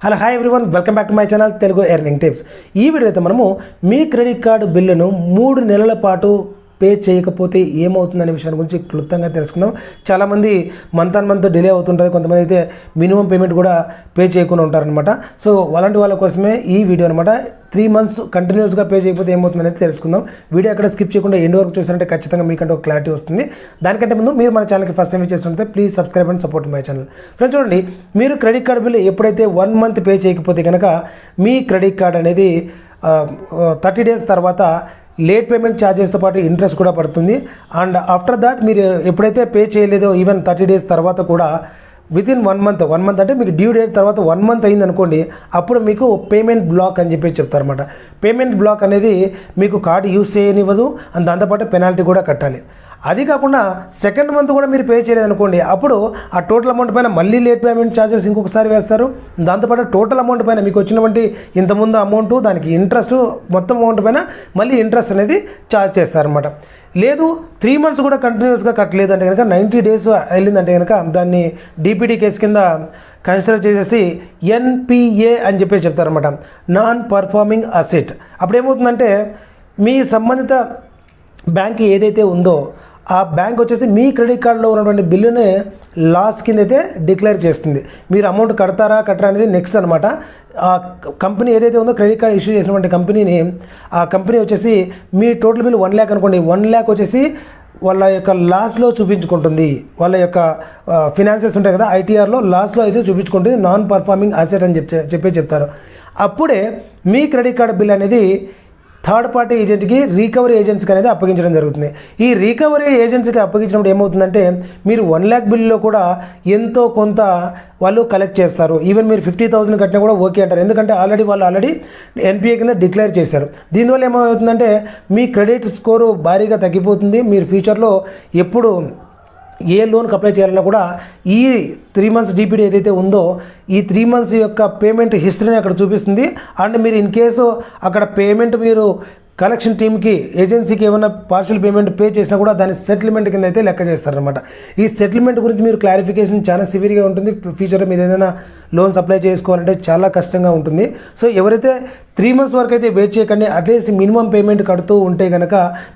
Hello hi everyone welcome back to my channel Telugu earning tips ఈ video అయితే మనము మీ credit card బిల్లును మూడు నెలల పాటు పే చేయకపోతే ఏమవుతుందనే విషయాన్ని గురించి క్లుప్తంగా తెలుసుకుందాం. చాలామంది మంత్ ఆన్ మంత్ డిలే అవుతుంటుంది. కొంతమంది అయితే మినిమం పేమెంట్ కూడా పే చేయకుండా ఉంటారనమాట సో అలాంటి వాళ్ళ కోసమే ఈ వీడియో అనమాట త్రీ మంత్స్ కంటిన్యూస్గా పే చేయకపోతే ఏమవుతుందనేది తెలుసుకుందాం. వీడియో అక్కడ స్కిప్ చేయకుండా ఎండ్ వరకు చూసారంటే ఖచ్చితంగా మీకంటే ఒక క్లారిటీ వస్తుంది. దానికంటే ముందు మీరు మన ఛానల్కి ఫస్ట్ టైం చేస్తుంటే please subscribe and support my channel friends చూడండి మీరు క్రెడిట్ కార్డు బిల్ ఎప్పుడైతే వన్ మంత్ పే చేయకపోతే కనుక మీ క్రెడిట్ కార్డ్ అనేది థర్టీ డేస్ తర్వాత లేట్ పేమెంట్ ఛార్జెస్తో పాటు ఇంట్రెస్ట్ కూడా పడుతుంది. అండ్ ఆఫ్టర్ దాట్ మీరు ఎప్పుడైతే పే చేయలేదో ఈవెన్ థర్టీ డేస్ తర్వాత కూడా within one month one month అంటే మీకు డ్యూ డేట్ తర్వాత వన్ మంత్ అయింది అనుకోండి అప్పుడు మీకు పేమెంట్ బ్లాక్ అని చెప్పి చెప్తారన్నమాట. పేమెంట్ బ్లాక్ అనేది మీకు కార్డు యూస్ చేయనివ్వదు అండ్ దాంతోపాటు పెనాల్టీ కూడా కట్టాలి. అది కాకుండా సెకండ్ మంత్ కూడా మీరు పే చేయలేదు అనుకోండి అప్పుడు ఆ టోటల్ అమౌంట్ పైన మళ్ళీ లేట్ పేమెంట్ ఛార్జెస్ ఇంకొకసారి వేస్తారు. దాంతోపాటు టోటల్ అమౌంట్ పైన మీకు వచ్చినటువంటి ఇంతకుముందు అమౌంట్ దానికి ఇంట్రెస్ట్ మొత్తం అమౌంట్ పైన మళ్ళీ ఇంట్రెస్ట్ అనేది ఛార్జ్ చేస్తారనమాట లేదు త్రీ మంత్స్ కూడా కంటిన్యూస్గా కట్టలేదు అంటే కనుక నైంటీ డేస్ వెళ్ళిందంటే కనుక దాన్ని డిపిడి కేసు కింద కన్సిడర్ చేసేసి ఎన్పిఏ అని చెప్పి చెప్తారనమాట నాన్ పర్ఫార్మింగ్ అసెట్ అప్పుడు ఏమవుతుందంటే మీ సంబంధిత బ్యాంక్ ఏదైతే ఉందో ఆ బ్యాంక్ వచ్చేసి మీ క్రెడిట్ కార్డులో ఉన్నటువంటి బిల్లుని లాస్ కింద అయితే డిక్లేర్ చేస్తుంది. మీరు అమౌంట్ కడతారా కట్టరా అనేది నెక్స్ట్ అనమాట ఆ కంపెనీ ఏదైతే ఉందో క్రెడిట్ కార్డ్ ఇష్యూ చేసినటువంటి కంపెనీని ఆ కంపెనీ వచ్చేసి మీ టోటల్ బిల్ వన్ ల్యాక్ అనుకోండి. వన్ ల్యాక్ వచ్చేసి వాళ్ళ యొక్క లాస్లో చూపించుకుంటుంది. వాళ్ళ యొక్క ఫినాన్సెస్ ఉంటాయి కదా ఐటీఆర్లో లాస్లో అయితే చూపించుకుంటుంది. నాన్ పర్ఫార్మింగ్ అసెట్ అని చెప్పి చెప్పే చెప్తారు. అప్పుడే మీ క్రెడిట్ కార్డ్ బిల్ అనేది థర్డ్ పార్టీ ఏజెంట్కి రీకవరీ ఏజెన్సీకి అనేది అప్పగించడం జరుగుతుంది. ఈ రీకవరీ ఏజెన్సీకి అప్పగించినప్పుడు ఏమవుతుందంటే మీరు వన్ ల్యాక్ బిల్లులో కూడా ఎంతో కొంత వాళ్ళు కలెక్ట్ చేస్తారు. ఈవెన్ మీరు ఫిఫ్టీ థౌసండ్ కట్టినా కూడా ఓకే అంటారు. ఎందుకంటే ఆల్రెడీ వాళ్ళు ఆల్రెడీ ఎన్పిఏ కింద డిక్లేర్ చేశారు. దీనివల్ల ఏమవుతుందంటే మీ క్రెడిట్ స్కోరు భారీగా తగ్గిపోతుంది. మీరు ఫ్యూచర్లో ఎప్పుడు ఏ లోన్కి అప్లై చేయాలన్నా కూడా ఈ త్రీ మంత్స్ డిపిడి ఏదైతే ఉందో ఈ త్రీ మంత్స్ యొక్క పేమెంట్ హిస్టరీని అక్కడ చూపిస్తుంది. అండ్ మీరు ఇన్ కేసు అక్కడ పేమెంట్ మీరు కలెక్షన్ టీమ్కి ఏజెన్సీకి ఏమైనా పార్షల్ పేమెంట్ పే చేసినా కూడా దాని సెటిల్మెంట్ కింద అయితే లెక్క చేస్తారనమాట ఈ సెటిల్మెంట్ గురించి మీరు క్లారిఫికేషన్ చాలా సివియర్గా ఉంటుంది. ఫ్యూచర్లో మీరు ఏదైనా లోన్స్ అప్లై చేసుకోవాలంటే చాలా కష్టంగా ఉంటుంది. సో ఎవరైతే త్రీ మంత్స్ వరకు అయితే వెయిట్ చేయకండి అట్లీస్ట్ మినిమం పేమెంట్ కడుతూ ఉంటే కనుక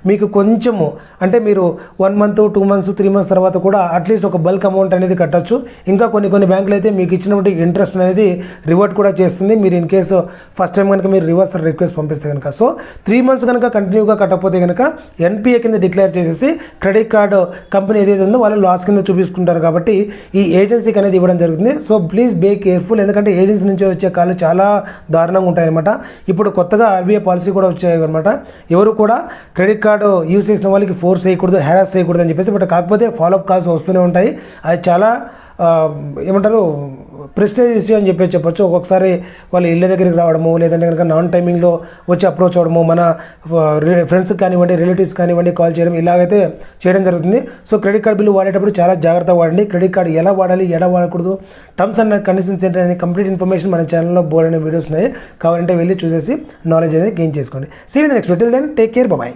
మీకు కొంచెము అంటే మీరు one month two months three months తర్వాత కూడా అట్లీస్ట్ ఒక బల్క్ అమౌంట్ అనేది కట్టచ్చు. ఇంకా కొన్ని కొన్ని బ్యాంకులు అయితే మీకు ఇచ్చినటువంటి ఇంట్రెస్ట్ అనేది రివర్ట్ కూడా చేస్తుంది. మీరు ఇన్ కేసు ఫస్ట్ టైం కనుక మీరు రివర్స్ రిక్వెస్ట్ పంపిస్తే కనుక సో త్రీ మంత్స్ కనుక కంటిన్యూగా కట్టకపోతే కనుక ఎన్పిఏ కింద డిక్లేర్ చేసేసి క్రెడిట్ కార్డు కంపెనీ ఏదైతే ఉందో వాళ్ళు లాస్ కింద చూపించుకుంటారు కాబట్టి ఈ ఏజెన్సీకి అనేది ఇవ్వడం జరుగుతుంది. So please be careful. ఎందుకంటే ఏజెన్సీ నుంచి వచ్చే కాళ్ళు చాలా దారుణంగా ఉంటాయన్నమాట. ఇప్పుడు కొత్తగా ఆర్బీఐ పాలసీ కూడా వచ్చాయి అనమాట ఎవరు కూడా క్రెడిట్ కార్డు యూజ్ చేసిన వాళ్ళకి ఫోర్స్ చేయకూడదు హ్యారాస్ చేయకూడదు అని చెప్పేసి బట్ కాకపోతే ఫాలోఅప్ కాల్స్ వస్తూనే ఉంటాయి. అది చాలా ఏమంటారు ప్రెస్టేజ్ ఇష్యూ అని చెప్పి చెప్పొచ్చు. ఒక్కొక్కసారి వాళ్ళ ఇళ్ళ దగ్గరికి రావడము లేదంటే కనుక నాన్ టైమింగ్లో వచ్చి అప్రోచ్ అవ్వడము మన ఫ్రెండ్స్కి కానివ్వండి రిలేటివ్స్ కానివ్వండి కాల్ చేయడం ఇలాగైతే చేయడం జరుగుతుంది. సో క్రెడిట్ కార్డ్ బిల్లు వాడేటప్పుడు చాలా జాగ్రత్తగా వాడండి. క్రెడిట్ కార్డు ఎలా వాడాలి ఎలా వాడకూడదు టర్మ్స్ అండ్ కండిషన్స్ ఏంటనే కంప్లీట్ ఇన్ఫర్మేషన్ మన ఛానల్లో బోర్డ్ అనే వీడియోస్ ఉన్నాయి. కావాలంటే వెళ్ళి చూసేసి నాలెడ్జ్ అనేది గెయిన్ చేసుకోండి. See with next video then take care bye